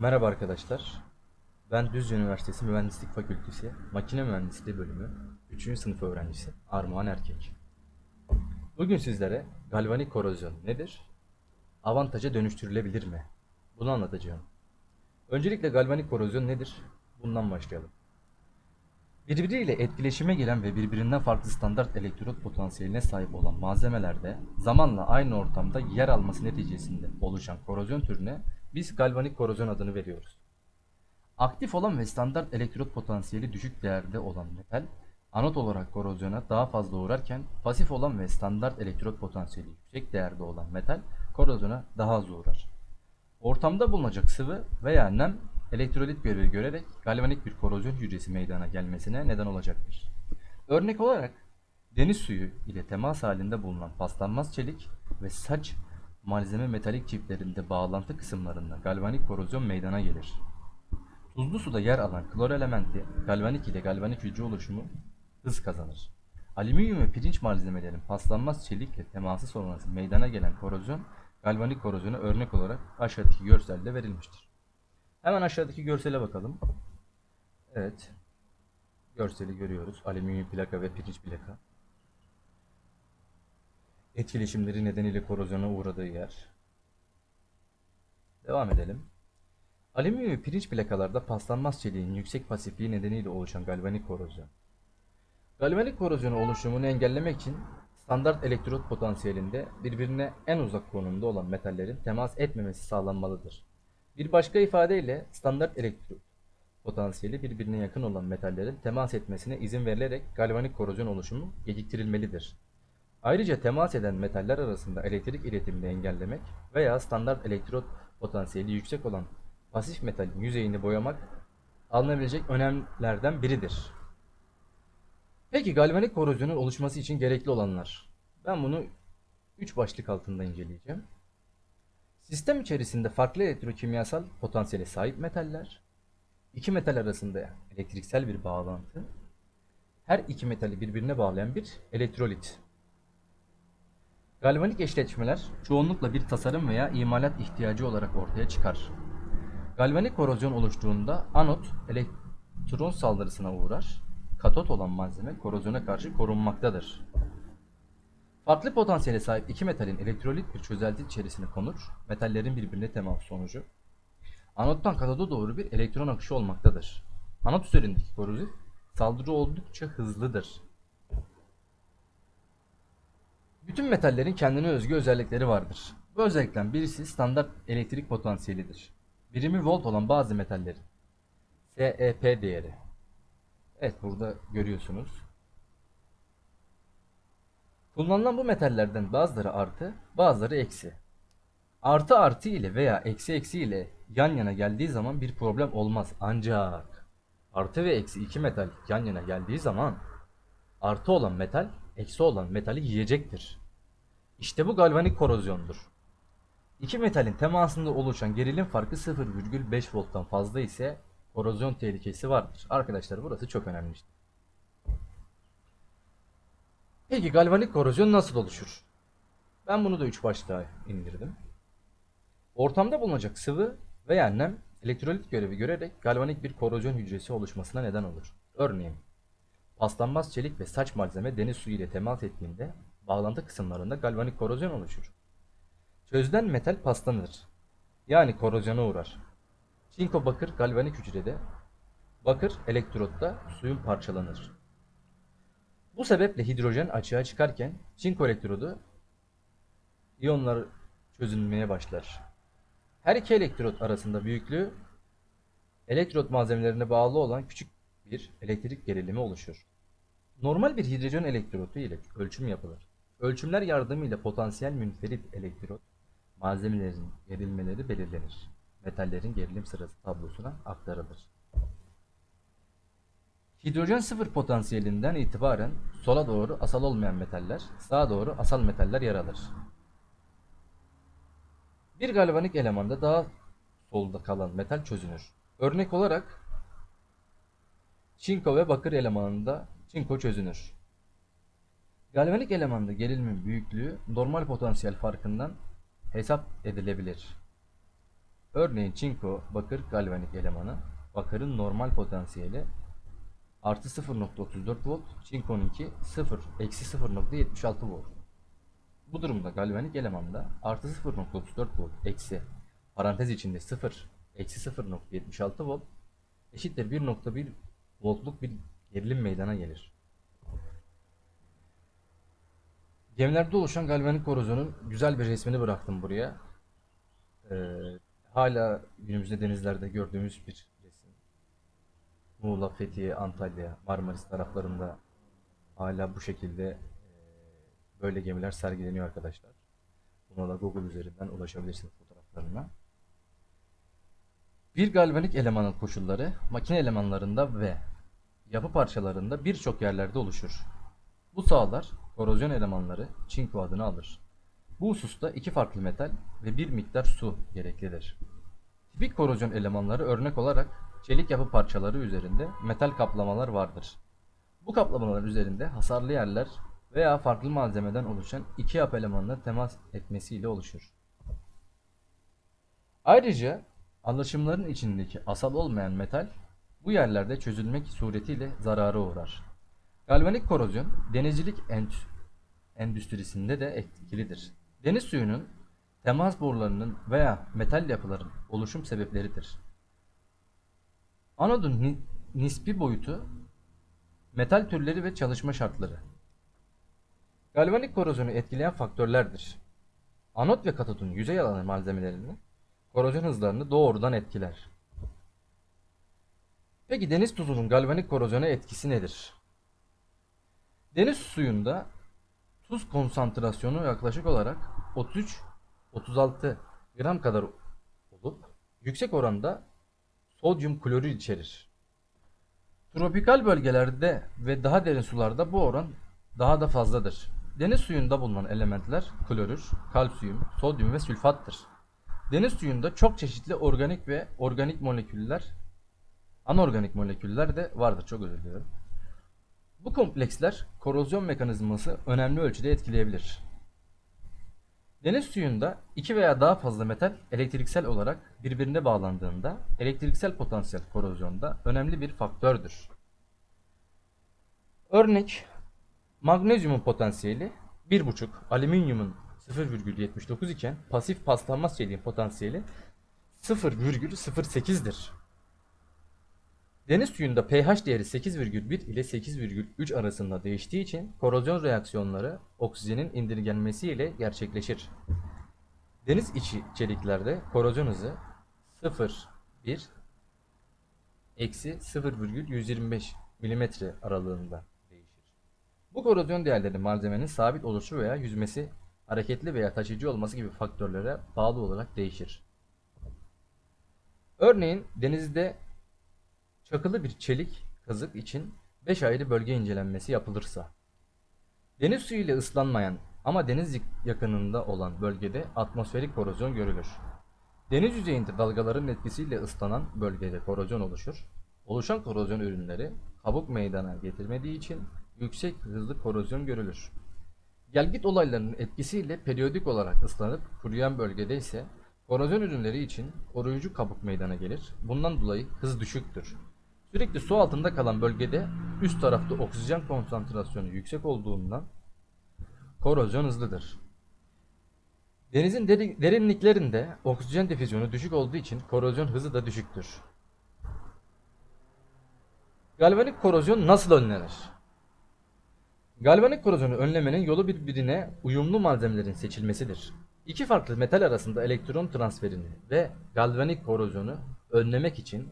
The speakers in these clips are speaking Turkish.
Merhaba arkadaşlar. Ben Düzce Üniversitesi Mühendislik Fakültesi Makine Mühendisliği Bölümü 3. sınıf öğrencisi Armağan Erkek. Bugün sizlere galvanik korozyon nedir? Avantaja dönüştürülebilir mi? Bunu anlatacağım. Öncelikle galvanik korozyon nedir? Bundan başlayalım. Birbiriyle etkileşime giren ve birbirinden farklı standart elektrot potansiyeline sahip olan malzemelerde zamanla aynı ortamda yer alması neticesinde oluşan korozyon türüne biz galvanik korozyon adını veriyoruz. Aktif olan ve standart elektrot potansiyeli düşük değerde olan metal, anot olarak korozyona daha fazla uğrarken pasif olan ve standart elektrot potansiyeli yüksek değerde olan metal korozyona daha az uğrar. Ortamda bulunacak sıvı veya nem elektrolit görevi görerek galvanik bir korozyon hücresi meydana gelmesine neden olacaktır. Örnek olarak deniz suyu ile temas halinde bulunan paslanmaz çelik ve saç malzeme metalik çiftlerinde bağlantı kısımlarında galvanik korozyon meydana gelir. Tuzlu suda yer alan klor elementi galvanik ile galvanik hücre oluşumu hız kazanır. Alüminyum ve pirinç malzemelerin paslanmaz çelikle teması sonrası meydana gelen korozyon galvanik korozyona örnek olarak aşağıdaki görselde verilmiştir. Hemen aşağıdaki görsele bakalım. Evet. Görseli görüyoruz. Alüminyum plaka ve pirinç plaka. Etkileşimleri nedeniyle korozyona uğradığı yer. Devam edelim. Alüminyum ve pirinç plakalarda paslanmaz çeliğin yüksek pasifliği nedeniyle oluşan galvanik korozyon. Galvanik korozyonu oluşumunu engellemek için standart elektrot potansiyelinde birbirine en uzak konumda olan metallerin temas etmemesi sağlanmalıdır. Bir başka ifadeyle standart elektrot potansiyeli birbirine yakın olan metallerin temas etmesine izin verilerek galvanik korozyon oluşumu geciktirilmelidir. Ayrıca temas eden metaller arasında elektrik iletimini engellemek veya standart elektrot potansiyeli yüksek olan pasif metalin yüzeyini boyamak alınabilecek önlemlerden biridir. Peki galvanik korozyonun oluşması için gerekli olanlar. Ben bunu 3 başlık altında inceleyeceğim. Sistem içerisinde farklı elektrokimyasal potansiyele sahip metaller, iki metal arasında elektriksel bir bağlantı, her iki metali birbirine bağlayan bir elektrolit. Galvanik eşleşmeler çoğunlukla bir tasarım veya imalat ihtiyacı olarak ortaya çıkar. Galvanik korozyon oluştuğunda anot elektron saldırısına uğrar. Katot olan malzeme korozyona karşı korunmaktadır. Farklı potansiyele sahip iki metalin elektrolit bir çözelti içerisine konur. Metallerin birbirine temas sonucu. Anottan katoda doğru bir elektron akışı olmaktadır. Anot üzerindeki korozif saldırı oldukça hızlıdır. Bütün metallerin kendine özgü özellikleri vardır. Bu özellikten birisi standart elektrik potansiyelidir. Birimi volt olan bazı metallerin SEP değeri. Evet burada görüyorsunuz. Kullanılan bu metallerden bazıları artı, bazıları eksi. Artı artı ile veya eksi eksi ile yan yana geldiği zaman bir problem olmaz. Ancak artı ve eksi iki metal yan yana geldiği zaman artı olan metal eksi olan metali yiyecektir. İşte bu galvanik korozyondur. İki metalin temasında oluşan gerilim farkı 0,5 volttan fazla ise korozyon tehlikesi vardır. Arkadaşlar burası çok önemli. Peki galvanik korozyon nasıl oluşur? Ben bunu da 3 başlığa indirdim. Ortamda bulunacak sıvı veya nem elektrolit görevi görerek galvanik bir korozyon hücresi oluşmasına neden olur. Örneğin paslanmaz çelik ve saç malzeme deniz suyu ile temas ettiğinde bağlantı kısımlarında galvanik korozyon oluşur. Çözülen metal paslanır. Yani korozyona uğrar. Çinko bakır galvanik hücrede, bakır elektrotta suyun parçalanır. Bu sebeple hidrojen açığa çıkarken çinko elektrodu iyonlar çözünmeye başlar. Her iki elektrot arasında büyüklüğü elektrot malzemelerine bağlı olan küçük bir elektrik gerilimi oluşur. Normal bir hidrojen elektrotu ile ölçüm yapılır. Ölçümler yardımıyla potansiyel münferit elektrot malzemelerin gerilmeleri belirlenir. Metallerin gerilim sırası tablosuna aktarılır. Hidrojen sıfır potansiyelinden itibaren sola doğru asal olmayan metaller, sağa doğru asal metaller yer alır. Bir galvanik elemanda daha solda kalan metal çözünür. Örnek olarak çinko ve bakır elemanında çinko çözünür. Galvanik elemanda gerilimin büyüklüğü normal potansiyel farkından hesap edilebilir. Örneğin çinko, bakır galvanik elemanı, bakırın normal potansiyeli artı 0.34 volt, çinkonunki 0, eksi 0.76 volt. Bu durumda galvanik elemanda artı 0.34 volt eksi parantez içinde 0 eksi 0.76 volt eşittir 1.1 voltluk bir gerilim meydana gelir. Gemilerde oluşan galvanik korozyonun güzel bir resmini bıraktım buraya. Ee, hala günümüzde denizlerde gördüğümüz bir. Muğla, Fethiye, Antalya, Marmaris taraflarında hala bu şekilde e, böyle gemiler sergileniyor arkadaşlar. Buna da Google üzerinden ulaşabilirsiniz fotoğraflarına. Bir galvanik elemanın koşulları makine elemanlarında ve yapı parçalarında birçok yerlerde oluşur. Bu sahalar korozyon elemanları çinko adını alır. Bu hususta iki farklı metal ve bir miktar su gereklidir. Tipik korozyon elemanları örnek olarak çelik yapı parçaları üzerinde metal kaplamalar vardır. Bu kaplamalar üzerinde hasarlı yerler veya farklı malzemeden oluşan iki yapı elemanına temas etmesiyle oluşur. Ayrıca alaşımların içindeki asal olmayan metal bu yerlerde çözülmek suretiyle zarara uğrar. Galvanik korozyon denizcilik endüstrisinde de etkilidir. Deniz suyunun temas borularının veya metal yapıların oluşum sebepleridir. Anodun ni- nispi boyutu, metal türleri ve çalışma şartları. Galvanik korozyonu etkileyen faktörlerdir. Anot ve katodun yüzey alanı malzemelerini, korozyon hızlarını doğrudan etkiler. Peki deniz tuzunun galvanik korozyona etkisi nedir? Deniz suyunda tuz konsantrasyonu yaklaşık olarak 33-36 gram kadar olup yüksek oranda sodyum klorür içerir. Tropikal bölgelerde ve daha derin sularda bu oran daha da fazladır. Deniz suyunda bulunan elementler klorür, kalsiyum, sodyum ve sülfattır. Deniz suyunda çok çeşitli organik ve organik moleküller, anorganik moleküller de vardır. Çok özür diliyorum. Bu kompleksler korozyon mekanizması önemli ölçüde etkileyebilir. Deniz suyunda iki veya daha fazla metal elektriksel olarak birbirine bağlandığında elektriksel potansiyel korozyonda önemli bir faktördür. Örnek magnezyumun potansiyeli 1,5, alüminyumun 0,79 iken pasif paslanmaz çeliğin potansiyeli 0,08'dir. Deniz suyunda pH değeri 8,1 ile 8,3 arasında değiştiği için korozyon reaksiyonları oksijenin indirgenmesi ile gerçekleşir. Deniz içi çeliklerde korozyon hızı 0,1 eksi 0,125 mm aralığında değişir. Bu korozyon değerleri malzemenin sabit oluşu veya yüzmesi, hareketli veya taşıyıcı olması gibi faktörlere bağlı olarak değişir. Örneğin denizde Çakılı bir çelik kazık için 5 ayrı bölge incelenmesi yapılırsa, deniz suyu ile ıslanmayan ama deniz yakınında olan bölgede atmosferik korozyon görülür. Deniz yüzeyinde dalgaların etkisiyle ıslanan bölgede korozyon oluşur. Oluşan korozyon ürünleri kabuk meydana getirmediği için yüksek hızlı korozyon görülür. Gelgit olaylarının etkisiyle periyodik olarak ıslanıp kuruyan bölgede ise korozyon ürünleri için koruyucu kabuk meydana gelir. Bundan dolayı hız düşüktür. Sürekli su altında kalan bölgede üst tarafta oksijen konsantrasyonu yüksek olduğundan korozyon hızlıdır. Denizin deri- derinliklerinde oksijen difüzyonu düşük olduğu için korozyon hızı da düşüktür. Galvanik korozyon nasıl önlenir? Galvanik korozyonu önlemenin yolu birbirine uyumlu malzemelerin seçilmesidir. İki farklı metal arasında elektron transferini ve galvanik korozyonu önlemek için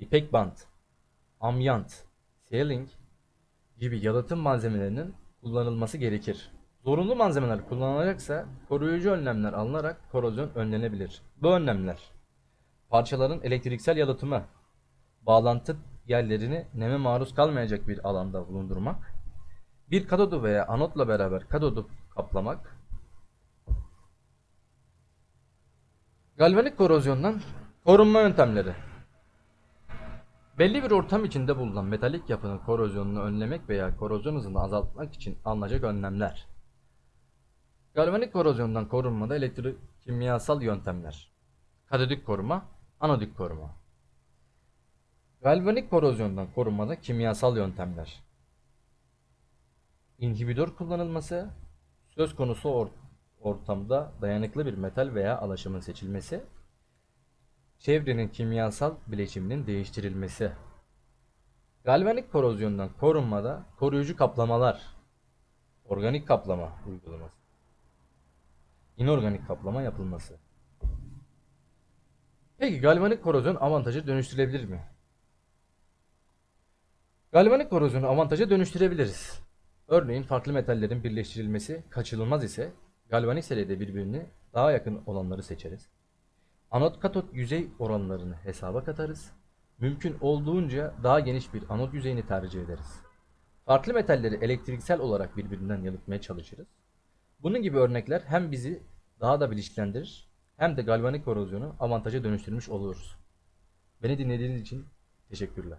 ipek bant, amyant, sealing gibi yalıtım malzemelerinin kullanılması gerekir. Zorunlu malzemeler kullanılacaksa koruyucu önlemler alınarak korozyon önlenebilir. Bu önlemler parçaların elektriksel yalıtımı, bağlantı yerlerini neme maruz kalmayacak bir alanda bulundurmak, bir katodu veya anotla beraber katodu kaplamak, galvanik korozyondan korunma yöntemleri. Belli bir ortam içinde bulunan metalik yapının korozyonunu önlemek veya korozyon hızını azaltmak için alınacak önlemler. Galvanik korozyondan korunmada elektrokimyasal yöntemler. Katodik koruma, anodik koruma. Galvanik korozyondan korunmada kimyasal yöntemler. İnhibitör kullanılması, söz konusu or- ortamda dayanıklı bir metal veya alaşımın seçilmesi, çevrenin kimyasal bileşiminin değiştirilmesi. Galvanik korozyondan korunmada koruyucu kaplamalar, organik kaplama uygulaması, inorganik kaplama yapılması. Peki galvanik korozyon avantajı dönüştürülebilir mi? Galvanik korozyonu avantaja dönüştürebiliriz. Örneğin farklı metallerin birleştirilmesi kaçınılmaz ise galvanik seride birbirine daha yakın olanları seçeriz. Anot katot yüzey oranlarını hesaba katarız. Mümkün olduğunca daha geniş bir anot yüzeyini tercih ederiz. Farklı metalleri elektriksel olarak birbirinden yalıtmaya çalışırız. Bunun gibi örnekler hem bizi daha da bilinçlendirir hem de galvanik korozyonu avantaja dönüştürmüş oluruz. Beni dinlediğiniz için teşekkürler.